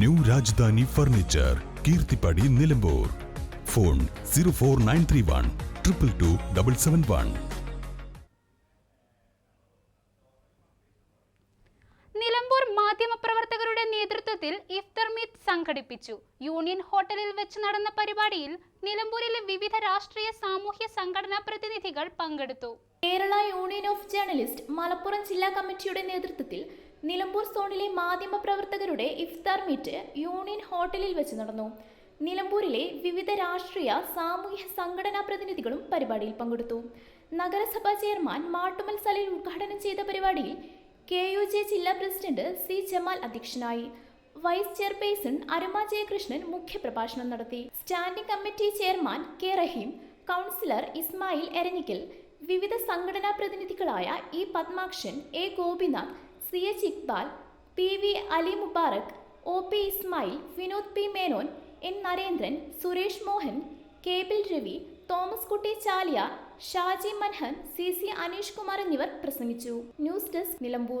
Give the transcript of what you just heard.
New Rajadhani furniture Keerthippadi Nilambur. Phone zero four nine three one triple two double seven one. Nilambur മാധ്യമപ്രവർത്തകരുടെ നേതൃത്വത്തിൽ iftar meet സംഘടിപ്പിച്ചു. Union ഹോട്ടലിൽ വെച്ച് നടന്ന പരിപാടിയിൽ നിലമ്പൂരിലെ വിവിധ രാഷ്ട്രീയ സാമൂഹ്യ സംഘടനാ പ്രതിനിധികൾ പങ്കെടുത്തു. Kerala union of journalist Malappuram ജില്ലാ കമ്മിറ്റിയുടെ നേതൃത്വത്തിൽ നിലമ്പൂർ സോണിലെ മാധ്യമപ്രവർത്തകരുടെ ഇഫ്താർ മീറ്റ് യൂണിയൻ ഹോട്ടലിൽ വെച്ച് നടന്നു. നിലമ്പൂരിലെ വിവിധ രാഷ്ട്രീയ സാമൂഹ്യ സംഘടനാ പ്രതിനിധികളും പരിപാടിയിൽ പങ്കെടുത്തു. നഗരസഭാ ചെയർമാൻ മാട്ടുമൽ സലീൽ ഉദ്ഘാടനം ചെയ്ത പരിപാടിയിൽ കെ യു ജെ ജില്ലാ പ്രസിഡന്റ് സി ജമാൽ അധ്യക്ഷനായി. വൈസ് ചെയർപേഴ്സൺ അരുമ ജയകൃഷ്ണൻ മുഖ്യപ്രഭാഷണം നടത്തി. Standing committee chairman K Rahim councillor Ismail Eranhikkal വിവിധ സംഘടനാ പ്രതിനിധികളായ E Padmakshan A Gopinath C H Iqbal P V Ali Mubarak O P Ismail Vinod P Menon N Narendran Suresh Mohan cable Ravi Thomas Kutty Chaliya Shaji Manhan C C Aneesh Kumar എന്നിവർ പ്രസംഗിച്ചു. News desk Nilambur.